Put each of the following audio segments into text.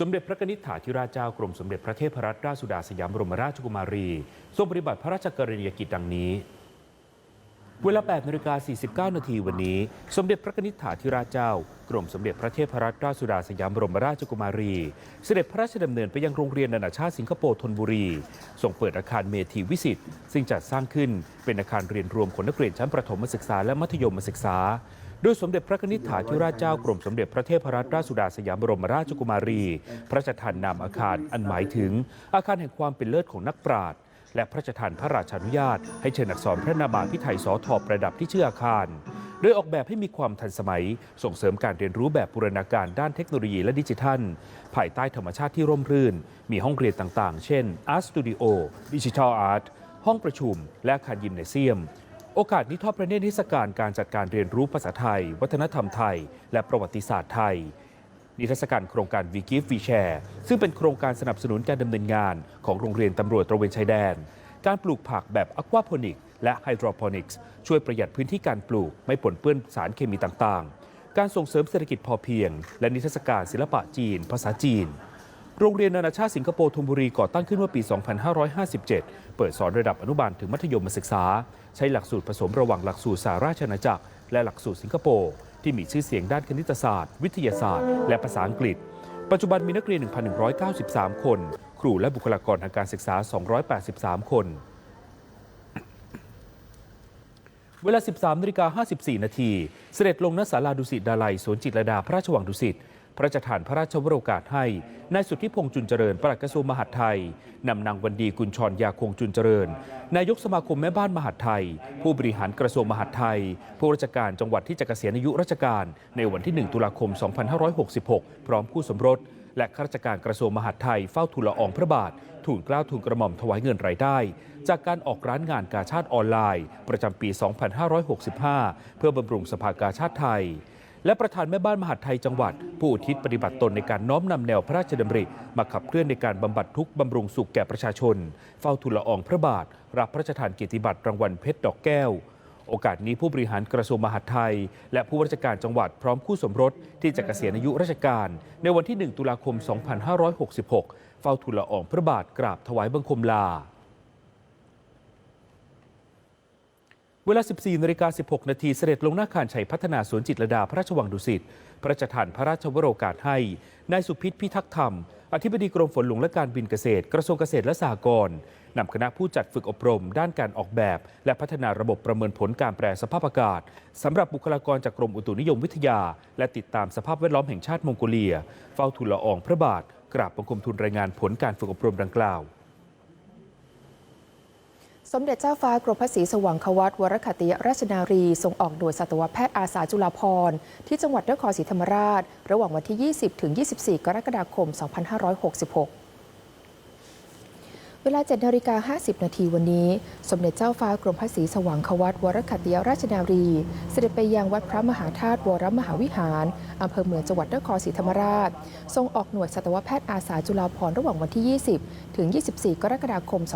สมเด็จพระนิษฐาธิราชเจ้ากรมสมเด็จพระเทพรัตนราชสุดาสยามบรมราชกุมารี ทรงปฏิบัติพระราชกรณียกิจดังนี้ เวลา8นาฬิกา49 นาทีวันนี้ สมเด็จพระนิษฐาธิราชเจ้ากรมสมเด็จพระเทพรัตนราชสุดาสยามบรมราชกุมารี เสด็จพระราชดำเนินไปยังโรงเรียนนานาชาติสิงคโปร์ธนบุรีทรงเปิดอาคารเมธีวิสิตซึ่งจัดสร้างขึ้นเป็นอาคารเรียนรวมของนักเรียนชั้นประถมศึกษาและมัธยมศึกษา โดยสมเด็จพระนิษฐาธิราชเจ้ากรมสมเด็จพระเทพรัตนราชสุดาสยามบรมราชกุมารี พระราชทานนามอาคารอันหมายถึง อาคารแห่งความเป็นเลิศของนักปราชญ์และพระราชทานพระราชานุญาต ให้เชิญอักษรพระนามาพิไทยสอทอประดับที่ชื่ออาคาร โดยออกแบบให้มีความทันสมัย ส่งเสริมการเรียนรู้แบบบูรณาการด้านเทคโนโลยีและดิจิทัล ภายใต้ธรรมชาติที่ร่มรื่น มีห้องเรียนต่างๆ เช่น Art Studio Digital Art ห้องประชุมและอาคารยิมเนเซียม โอกาสนี้ทอดพระเนตรนิทศการการจัดการเรียนรู้ภาษาไทย วัฒนธรรมไทย และประวัติศาสตร์ไทย นิทรรศการโครงการ We Give We Share ซึ่งเป็นโครงการสนับสนุนการดำเนินงานของโรงเรียนตำรวจตระเวนชายแดน การปลูกผักแบบอควาโพนิกและไฮโดรโปนิกส์ช่วยประหยัดพื้นที่การปลูกไม่ปนเปื้อนสารเคมีต่างๆ การส่งเสริมเศรษฐกิจพอเพียง และนิทรรศการศิลปะจีน ภาษาจีน โรงเรียนนานาชาติสิงคโปร์ธนบุรีก่อตั้งขึ้นเมื่อปี 2557 เปิดสอนระดับอนุบาลถึงมัธยมศึกษา ใช้หลักสูตรผสมระหว่างหลักสูตรสาราชอาณาจักร และหลักสูตรสิงคโปร์ที่มีชื่อเสียงด้านคณิตศาสตร์ วิทยาศาสตร์ และภาษาอังกฤษ ปัจจุบันมีนักเรียน 1,193 คน ครูและบุคลากรทางการศึกษา 283 คนเวลา 13นาฬิกา54 นาที เสด็จลงณศาลาดุสิตดาลัยสวนจิตรดาพระราชวังดุสิต ระราชทานพระราชวโรกาสให้นายสุทธิพงษ์จุนเจริญปลัดกระทรวงมหาดไทยนำนางวันดีกุลชรยาคงจุนเจริญ นายกสมาคมแม่บ้านมหาดไทย ผู้บริหารกระทรวงมหาดไทย ผู้ราชการจังหวัดที่จะเกษียณอายุราชการ ในวันที่ 1 ตุลาคม 2566 พร้อมคู่สมรสและข้าราชการกระทรวงมหาดไทยเฝ้าทูลละอองพระบาททูลเกล้าทูลกระหม่อมถวายเงินรายได้ จากการออกร้านงานกาชาติออนไลน์ ประจำปี 2565 เพื่อบำรุงสภากาชาติไทย และประธานแม่บ้านมหาดไทยจังหวัด ผู้อุทิศปฏิบัติตนในการน้อมนำแนวพระราชดำริ มาขับเคลื่อนในการบำบัดทุกข์บำรุงสุขแก่ประชาชน เฝ้าทูลละอองพระบาท รับพระราชทานเกียรติบัตรรางวัลเพชรดอกแก้ว โอกาสนี้ผู้บริหารกระทรวงมหาดไทย และผู้ว่าราชการจังหวัดพร้อมคู่สมรสที่จะเกษียณอายุราชการ ในวันที่ 1 ตุลาคม 2566 เฝ้าทูลละอองพระบาทกราบถวายบังคมลา เวลา 14นาฬิกา16 นาทีเสด็จลงหน้าคารชัยพัฒนาสวนจิตรดาพระราชวังดุสิต พระราชทานพระราชวโรกาสให้ นายสุพิษพิทักษ์ธรรม อธิบดีกรมฝนหลวงและการบินเกษตร กระทรวงเกษตรและสหกรณ์นำคณะผู้จัดฝึกอบรม ด้านการออกแบบ และพัฒนาระบบประเมินผลการแปรสภาพอากาศสำหรับบุคลากรจากกรมอุตุนิยมวิทยา และติดตามสภาพแวดล้อมแห่งชาติมองโกเลีย เฝ้าทูลละอองพระบาทกราบบังคมทูลรายงานผลการฝึกอบรมดังกล่าว สมเด็จเจ้าฟ้ากรมพระศรีสว่างควัตวรคติยราชนารีทรงออกหน่วยสัตวแพทย์อาสาจุฬาภรณ์ที่จังหวัดนครศรีธรรมราช ระหว่างวันที่ 20 ถึง 24 กรกฎาคม 2566เวลา7นาฬิกา50 นาทีวันนี้ สมเด็จเจ้าฟ้ากรมพระศรีสว่างควัตวรคติยราชนารี เสด็จไปยังวัดพระมหาธาตุวรมหาวิหารอำเภอเมืองจังหวัดนครศรีธรรมราช ทรงออกหน่วยสัตวแพทย์อาสาจุฬาภรณ์ระหว่างวันที่ 20 ถึง 24 กรกฎาคม 2566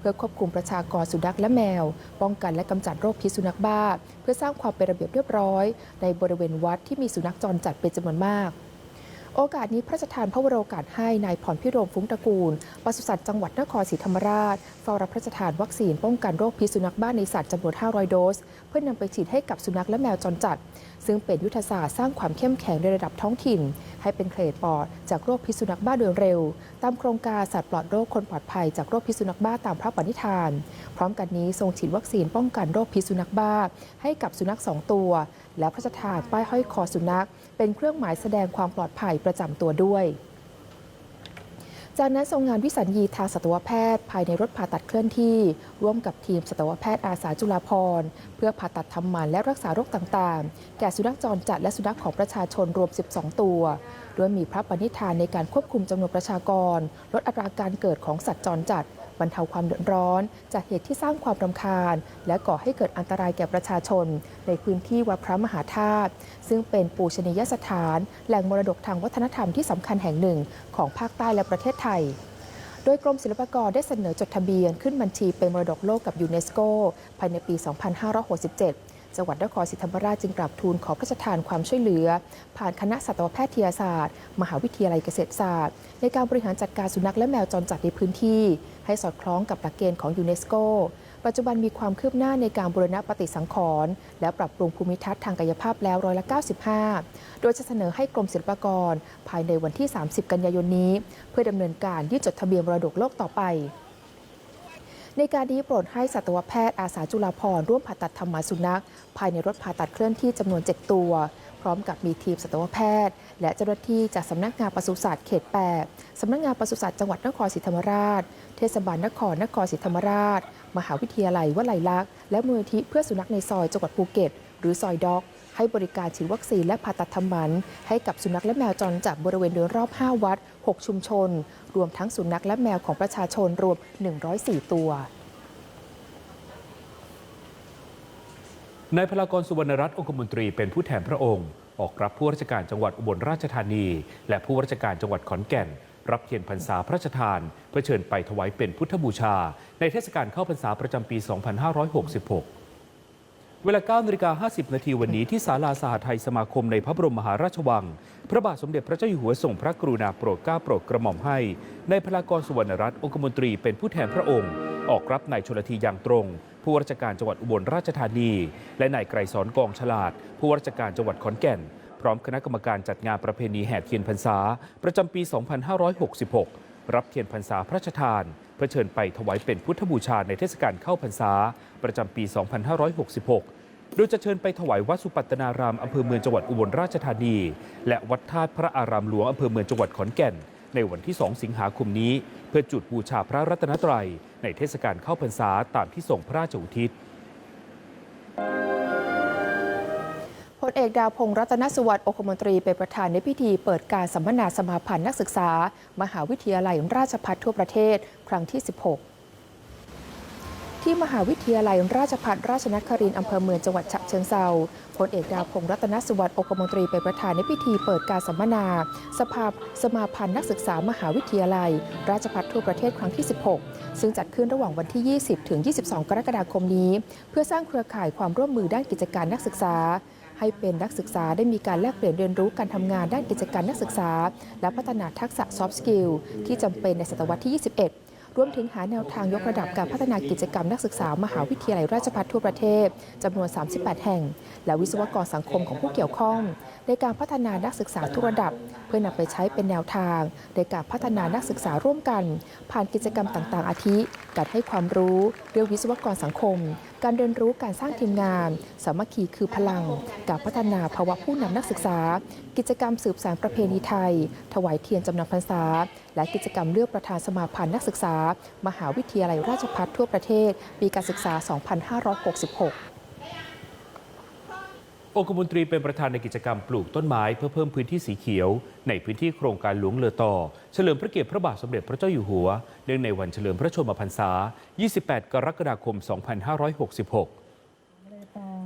เพื่อควบคุมประชากรสุนัขและแมว ป้องกันและกำจัดโรคพิษสุนัขบ้า เพื่อสร้างความเป็นระเบียบเรียบร้อย ในบริเวณวัดที่มีสุนัขจรจัดเป็นจำนวนมาก โอกาสนี้พระราชทานพระวโรกาสให้นายพรพิรมฟุ้งตระกูลปศุสัตว์จังหวัดนครศรีธรรมราชเฝ้ารับพระราชทานวัคซีนป้องกันโรคพิษสุนัขบ้าในสัตว์จำนวน 500 โดสเพื่อนำไปฉีดให้กับสุนัขและแมวจรจัด ซึ่งเป็นยุทธศาสตร์สร้างความเข้มแข็งในระดับท้องถิ่น ให้เป็นเคลดปลอดจากโรคพิษสุนัขบ้าโดยเร็ว ตามโครงการสัตว์ปลอดโรคคนปลอดภัยจากโรคพิษสุนัขบ้าตามพระปณิธาน พร้อมกันนี้ทรงฉีดวัคซีนป้องกันโรคพิษสุนัขบ้า ให้กับสุนัขสองตัว และพระราชทานป้ายห้อยคอสุนัข เป็นเครื่องหมายแสดงความปลอดภัยประจำตัวด้วย จากนั้นทรงงานวิสัญญีทางสัตวแพทย์ ภายในรถผ่าตัดเคลื่อนที่ ร่วมกับทีมสัตวแพทย์อาสาจุฬาภรณ์เพื่อผ่าตัดทำหมันและรักษาโรคต่างๆ แก่สุนัขจรจัดและสุนัขของประชาชนรวม 12 ตัวโดยมีพระปณิธานในการควบคุมจำนวนประชากร ลดอัตราการเกิดของสัตว์จรจัด บรรเทาความเดือดร้อน จากเหตุที่สร้างความรำคาญ และก่อให้เกิดอันตรายแก่ประชาชน ในพื้นที่วัดพระมหาธาตุซึ่งเป็นปูชนียสถาน แหล่งมรดกทางวัฒนธรรมที่สำคัญแห่งหนึ่ง ของภาคใต้และประเทศไทยโดยกรมศิลปากรได้เสนอจดทะเบียนขึ้นบัญชีเป็นมรดกโลกกับยูเนสโกภายในปี 2567 จังหวัดนครศรีธรรมราชจึงกราบทูลขอพระราชทานความช่วยเหลือ ผ่านคณะสัตวแพทยศาสตร์ มหาวิทยาลัยเกษตรศาสตร์ ในการบริหารจัดการสุนัขและแมวจรจัดในพื้นที่ ให้สอดคล้องกับหลักเกณฑ์ของยูเนสโก ปัจจุบันมีความคืบหน้าในการบูรณะปฏิสังขรณ์และปรับปรุงภูมิทัศน์ทางกายภาพแล้วร้อยละ 95 โดยจะเสนอให้กรมศิลปากร ภายในวันที่ 30 กันยายนนี้ เพื่อดำเนินการยื่นจดทะเบียนมรดกโลกต่อไปในการนี้โปรดให้สัตวแพทย์อาสาจุฬาภรร่วมผ่าตัดทำหมันสุนัข ภายในรถผ่าตัดเคลื่อนที่จำนวน 7 ตัว พร้อมกับมีทีมสัตวแพทย์ และเจ้าหน้าที่จากสำนักงานปศุสัตว์เขต 8 สำนักงานปศุสัตว์จังหวัดนครศรีธรรมราช เทศบาลนครนครศรีธรรมราช มหาวิทยาลัยวลัยลักษณ์และมูลนิธิเพื่อสุนัขในซอยจังหวัดภูเก็ต หรือซอยด็อก ให้บริการฉีดวัคซีนและผ่าตัดทำหมัน ให้กับสุนัขและแมวจรจากบริเวณโดยรอบ 5 วัด 6 ชุมชน รวมทั้งสุนัขและแมวของประชาชนรวม 104 ตัวนายพลากรสุวรรณรัตน์องคมนตรีเป็นผู้แทนพระองค์ ออกรับผู้ราชการจังหวัดอุบลราชธานี และผู้ราชการจังหวัดขอนแก่น รับเทียนพรรษาพระราชทาน เพื่อเชิญไปถวายเป็นพุทธบูชา ในเทศกาลเข้าพรรษาประจำปี 2566 เวลา9นาฬิกา50 นาทีวันนี้ที่ศาลาสหไทยสมาคมในพระบรมมหาราชวัง พระบาทสมเด็จพระเจ้าอยู่หัวทรงพระกรุณาโปรดเกล้าโปรดกระหม่อมให้ในพลากรสุวรรณรัตน์องคมนตรีเป็นผู้แทนพระองค์ ออกรับนายชลธีอย่างตรงผู้ว่าราชการจังหวัดอุบลราชธานี และนายไกรสอนกองฉลาด ผู้ว่าราชการจังหวัดขอนแก่น พร้อมคณะกรรมการจัดงานประเพณีแห่เทียนพรรษา ประจำปี 2566 รับเทียนพรรษาพระราชทานเพื่อเชิญไปถวายเป็นพุทธบูชาในเทศกาลเข้าพรรษา ประจำปี 2566 โดยจะเชิญไปถวายวัดสุปัตตนารามอำเภอเมืองจังหวัดอุบลราชธานี และวัดธาตุพระอารามหลวงอำเภอเมืองจังหวัดขอนแก่น ในวันที่ 2 สิงหาคมนี้ เพื่อจุดบูชาพระรัตนตรัย ในเทศกาลเข้าพรรษาตามที่ส่งพระราชอุทิศ ลเอกดาวพงศ์รัตนสุวัสดิ์องคมนตรีเป็นประธานในพิธีเปิดการสัมมนาสมาพันธ์นักศึกษา มหาวิทยาลัยราชภัฏทั่วประเทศ ครั้งที่ 16 ที่มหาวิทยาลัยราชภัฏราชนครินทร์อำเภอเมืองจังหวัดฉะเชิงเซาพลเอกดาวพงศ์รัตนสุวัสดิ์องคมนตรีเป็นประธานในพิธีเปิดการสัมมนา สภาสมาพันธ์นักศึกษามหาวิทยาลัย ราชภัฏทั่วประเทศครั้งที่ 16 ซึ่งจัดขึ้นระหว่างวันที่ 20 ถึง 22 กรกฎาคมนี้ เพื่อสร้างเครือข่ายความร่วมมือด้านกิจการนักศึกษา ให้เป็นนักศึกษาได้มีการแลกเปลี่ยนเรียนรู้การทำงานด้านกิจการนักศึกษา และพัฒนาทักษะ soft skill ที่จำเป็นในศตวรรษที่ 21รวมถึงหาแนวทางยกระดับการพัฒนากิจกรรมนักศึกษามหาวิทยาลัยราชภัฏทั่วประเทศจำนวน 38 แห่ง และวิศวกรสังคมของผู้เกี่ยวข้อง ในการพัฒนานักศึกษาทุกระดับ เพื่อนำไปใช้เป็นแนวทาง ในการพัฒนานักศึกษาร่วมกัน ผ่านกิจกรรมต่างๆ อาทิ การให้ความรู้เรื่องวิศวกรสังคม การเรียนรู้การสร้างทีมงาน สามัคคีคือพลัง การพัฒนาภาวะผู้นำนักศึกษา กิจกรรมสืบสานประเพณีไทย ถวายเทียนจำนำพรรษา และกิจกรรมเลือกประธานสมาพันธ์นักศึกษา มหาวิทยาลัยราชภัฏทั่วประเทศ ปีการศึกษา 2566 องคมนตรีเป็นประธานในกิจกรรมปลูกต้นไม้เพื่อเพิ่มพื้นที่สีเขียว ในพื้นที่โครงการหลวงเลอต่อ เฉลิมพระเกียรติพระบาทสมเด็จพระเจ้าอยู่หัว เนื่องในวันเฉลิมพระชนมพรรษา 28 กรกฎาคม 2566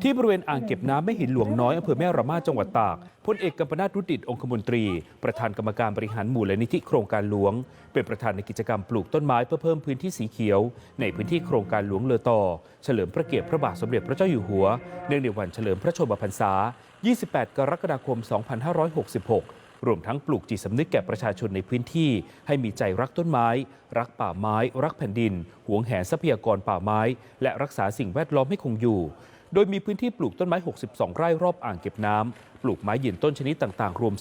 ที่บริเวณอ่างเก็บน้ำแม่หินหลวงน้อยอำเภอแม่ระมาจังหวัดตากพลเอกกัมปนาตรุดิตองคมนตรี ประธานกรรมการบริหารหมู่และนิธิโครงการหลวง เป็นประธานในกิจกรรมปลูกต้นไม้เพื่อเพิ่มพื้นที่สีเขียว ในพื้นที่โครงการหลวงเลอต่อ เฉลิมพระเกียรติพระบาทสมเด็จพระเจ้าอยู่หัว เนื่องในวันเฉลิมพระชนมพรรษา 28 กรกฎาคม 2566รวมทั้งปลูกจิตสำนึกแก่ประชาชนในพื้นที่ ให้มีใจรักต้นไม้ รักป่าไม้ รักแผ่นดิน หวงแหนทรัพยากรป่าไม้ และรักษาสิ่งแวดล้อมให้คงอยู่ โดยมีพื้นที่ปลูกต้นไม้ 62 ไร่รอบอ่างเก็บน้ำ ปลูกไม้ยืนต้นชนิดต่างๆ รวม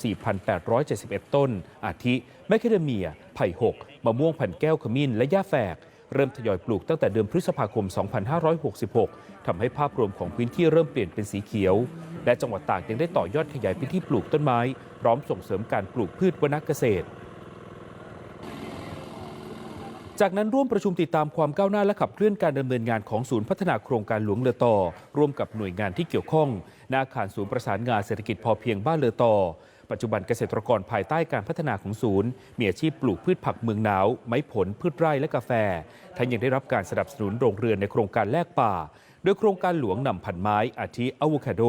4,871 ต้น อาทิ แมคเคเดเมีย ไผ่หกมะม่วงพันแก้วขมิ้น และหญ้าแฝก เริ่มทยอยปลูกตั้งแต่เดือนพฤษภาคม 2566 ทำให้ภาพรวมของพื้นที่เริ่มเปลี่ยนเป็นสีเขียว และจังหวัดตากยังได้ต่อยอดขยายพื้นที่ปลูกต้นไม้ พร้อมส่งเสริมการปลูกพืชวนาเกษตร จากนั้นร่วมประชุมติดตามความก้าวหน้าและขับเคลื่อนการดำเนินงานของศูนย์พัฒนาโครงการหลวงเลอต่อ ร่วมกับหน่วยงานที่เกี่ยวข้องหน้าอาคารศูนย์ประสานงานเศรษฐกิจพอเพียงบ้านเลอต่อ ปัจจุบันเกษตรกรภายใต้การพัฒนาของศูนย์ มีอาชีพปลูกพืชผักเมืองหนาว ไม้ผล พืชไร่และกาแฟทั้งยังได้รับการสนับสนุนโรงเรือนในโครงการแลกป่า โดยโครงการหลวงนำพันไม้อาทิอะโวคาโด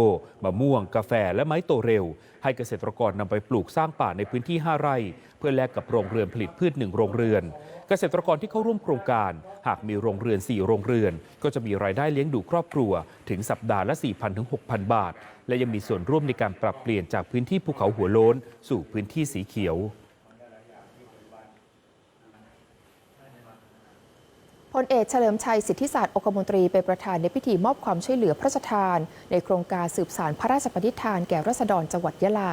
มะม่วง กาแฟ และไม้โตเร็ว ให้เกษตรกรนำไปปลูกสร้างป่าในพื้นที่ 5 ไร่ เพื่อแลกกับโรงเรือนผลิตพืช1โรงเรือน เกษตรกรที่เข้าร่วมโครงการ หากมีโรงเรือน 4 โรงเรือน ก็จะมีรายได้เลี้ยงดูครอบครัว ถึงสัปดาห์ละ 4,000ถึง6,000 บาท และยังมีส่วนร่วมในการปรับเปลี่ยนจากพื้นที่ภูเขาหัวโล้น สู่พื้นที่สีเขียว พลเอกเฉลิมชัยสิทธิศาสตร์องคมนตรีเป็นประธานในพิธีมอบความช่วยเหลือพระราชทาน ในโครงการสืบสารพระราชปณิธานแก่รัษฎรจังหวัดยะลา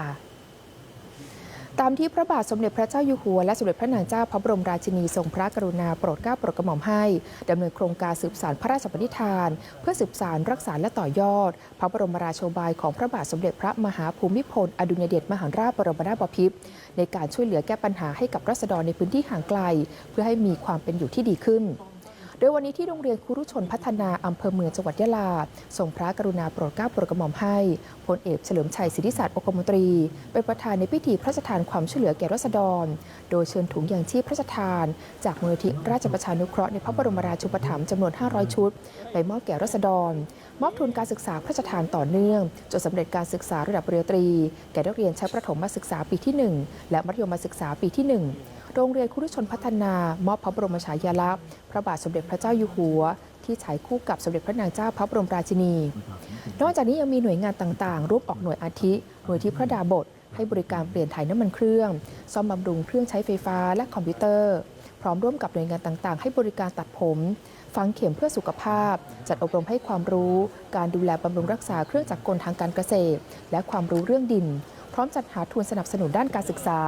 ตามที่พระบาทสมเด็จพระเจ้าอยู่หัวและสมเด็จพระนางเจ้าพระบรมราชินีทรงพระกรุณาโปรดเกล้าโปรดกระหม่อมให้ดำเนินโครงการสืบสารพระราชปณิธาน เพื่อสืบสารรักษาและต่อยอด พระบรมราโชบายของพระบาทสมเด็จพระมหาภูมิพล อดุลยเดชมหาราชบรมนาถบพิตรในการช่วยเหลือแก้ปัญหาให้กับรัษฎรในพื้นที่ห่างไกล เพื่อให้มีความเป็นอยู่ที่ดีขึ้น โดยวันนี้ที่โรงเรียนครูรุชนพัฒนาอำเภอเมืองจังหวัดยะลาทรงพระกรุณาโปรดเกล้าโปรดกระหม่อมให้พลเอกเฉลิมชัยสิทธิศาสตร์องคมนตรี เป็นประธานในพิธีพระราชทานความช่วยเหลือแก่รัษฎร โดยเชิญถุงยางชีพพระราชทาน จากมูลนิธิราชประชานุเคราะห์ในพระบรมราชูปถัมภ์จำนวน 500 ชุด ไปมอบแก่รัษฎร มอบทุนการศึกษาพระราชทานต่อเนื่องจนสำเร็จการศึกษาระดับปริญญาตรี แก่นักเรียนชั้นประถมศึกษาปีที่ 1 และมัธยมศึกษาปีที่ 1 โรงเรียนคุรุชนพัฒนามอบพระบรมฉายาลักษณ์พระบาทสมเด็จพระเจ้าอยู่หัว ที่ฉายคู่กับสมเด็จพระนางเจ้าพระบรมราชินี นอกจากนี้ยังมีหน่วยงานต่างๆ รูปออกหน่วยอาทิ หน่วยที่พระดาบท ให้บริการเปลี่ยนถ่ายน้ำมันเครื่อง ซ่อมบำรุงเครื่องใช้ไฟฟ้าและคอมพิวเตอร์ พร้อมร่วมกับหน่วยงานต่างๆ ให้บริการตัดผมฝังเข็มเพื่อสุขภาพ จัดอบรมให้ความรู้ การดูแลบำรุงรักษาเครื่องจักรกลทางการเกษตร และความรู้เรื่องดิน พร้อมจัดหาทุนสนับสนุนด้านการศึกษา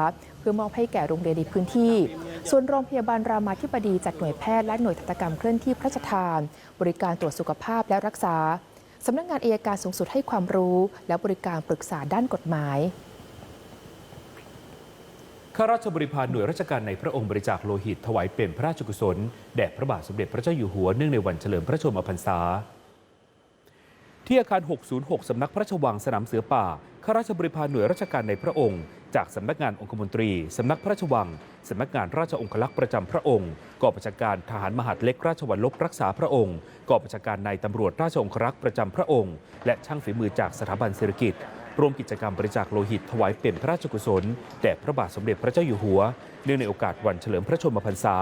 พื่อมอบให้แก่โรงเรียนในพื้นที่ ส่วนโรงพยาบาลรามาธิบดีจัดหน่วยแพทย์และหน่วยทันตกรรมเคลื่อนที่พระราชทาน บริการตรวจสุขภาพและรักษาสำนักงานอายการสูงสุดให้ความรู้ และบริการปรึกษาด้านกฎหมายข้าราชบริพารหน่วยราชการในพระองค์บริจาคโลหิตถวายเป็นพระราชกุศล แด่พระบาทสมเด็จพระเจ้าอยู่หัวเนื่องในวันเฉลิมพระชนมพรรษา ที่อาคาร 606 สำนักพระราชวังสนามเสือป่า ข้าราชบริพารหน่วยราชการในพระองค์ จากสำนักงานองคมนตรี สำนักพระราชวัง สำนักงานราชองคลักษ์ประจำพระองค์ กองบัญชาการทหารมหาดเล็กราชวัลลบรักษาพระองค์ กองบัญชาการนายตำรวจราชองครักษ์ประจำพระองค์ และช่างฝีมือจากสถาบันเศรษฐกิจร่วมกิจกรรมบริจาคโลหิตถวายเป็นพระราชกุศลแด่พระบาทสมเด็จพระเจ้าอยู่หัว เนื่องในโอกาสวันเฉลิมพระชนมพรรษา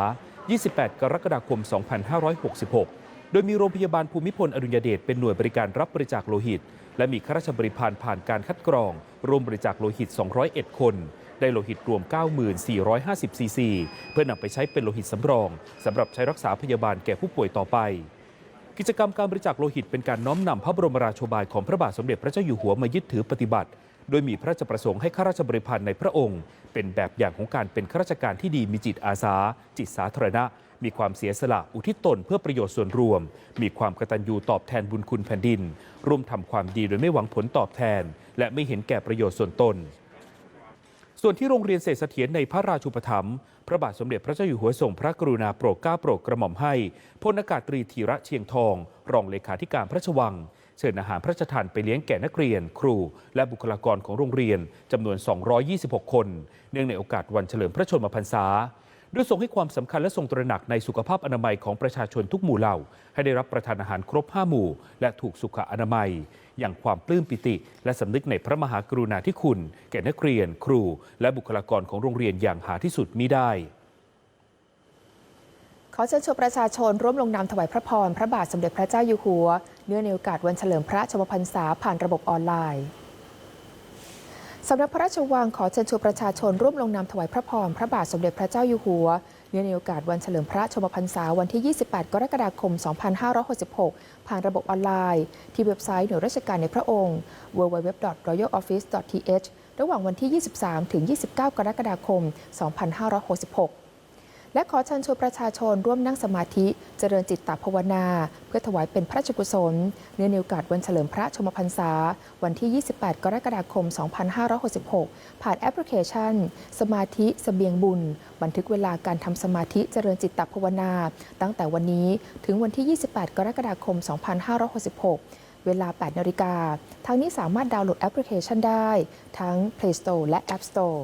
28 กรกฎาคม 2566 โดยมีโรงพยาบาลภูมิพลอดุลยเดชเป็นหน่วยบริการรับบริจาคโลหิต และมีข้าราชบริพารผ่านการคัดกรองรวมบริจาคโลหิต 201 คน ได้โลหิตรวม 9450 ซีซี เพื่อนำไปใช้เป็นโลหิตสำรองสำหรับใช้รักษาพยาบาลแก่ผู้ป่วยต่อไป กิจกรรมการบริจาคโลหิตเป็นการน้อมนำพระบรมราโชบายของพระบาทสมเด็จพระเจ้าอยู่หัวมายึดถือปฏิบัติ โดยมีพระราชประสงค์ให้ข้าราชบริพารในพระองค์ เป็นแบบอย่างของการเป็นข้าราชการที่ดีมีจิตอาสา จิตสาธารณะ มีความเสียสละอุทิศตนเพื่อประโยชน์ส่วนรวม มีความกตัญญูตอบแทนบุญคุณแผ่นดิน ร่วมทำความดีโดยไม่หวังผลตอบแทน และไม่เห็นแก่ประโยชน์ส่วนตนส่วนที่โรงเรียนเศรษฐเถียรในพระราชูปถัมภ์พระบาทสมเด็จพระเจ้าอยู่หัวทรงพระกรุณาโปรดเกล้าโปรดกระหม่อมให้พลอากาศตรีธีระเชียงทอง รองเลขาธิการพระราชวัง เชิญอาหารพระราชทานไปเลี้ยงแก่นักเรียน ครู และบุคลากรของโรงเรียนจำนวน 226 คน เนื่องในโอกาสวันเฉลิมพระชนมพรรษาโดยทรงให้ความสำคัญและทรงตระหนักในสุขภาพอนามัยของประชาชนทุกหมู่เหล่า ให้ได้รับประทานอาหารครบ 5 หมู่ และถูกสุขอนามัย อย่างความปลื้มปิติ และสำนึกในพระมหากรุณาธิคุณ แก่นักเรียน ครู และบุคลากรของโรงเรียนอย่างหาที่สุดมิได้ ขอเชิญชวนประชาชนร่วมลงนามถวายพระพร พระบาทสมเด็จพระเจ้าอยู่หัว เนื่องในโอกาสวันเฉลิมพระชมพรรษาผ่านระบบออนไลน์สำนักพระราชวังขอเชิญชวนประชาชนร่วมลงนามถวายพระพร พระบาทสมเด็จพระเจ้าอยู่หัว เนื่องในโอกาสวันเฉลิมพระชมพรรษาวันที่ 28 กรกฎาคม 2566 ผ่านระบบออนไลน์ ที่เว็บไซต์หน่วยราชการในพระองค์ www.royaloffice.th ระหว่างวันที่ 23 ถึง 29 กรกฎาคม 2566 และขอเชิญชวนประชาชนร่วมนั่งสมาธิ เจริญจิตตภาวนา เพื่อถวายเป็นพระราชกุศล เนื่องในโอกาสวันเฉลิมพระชมพรรษา วันที่ 28 กรกฎาคม 2566 ผ่านแอปพลิเคชัน สมาธิสเสบียงบุญ บันทึกเวลาการทำสมาธิเจริญจิตตภาวนา ตั้งแต่วันนี้ถึงวันที่ 28 กรกฎาคม 2566เวลา 8 นาฬิกาทางนี้สามารถดาวน์โหลดแอปพลิเคชันได้ ทั้ง Play Store และ App Store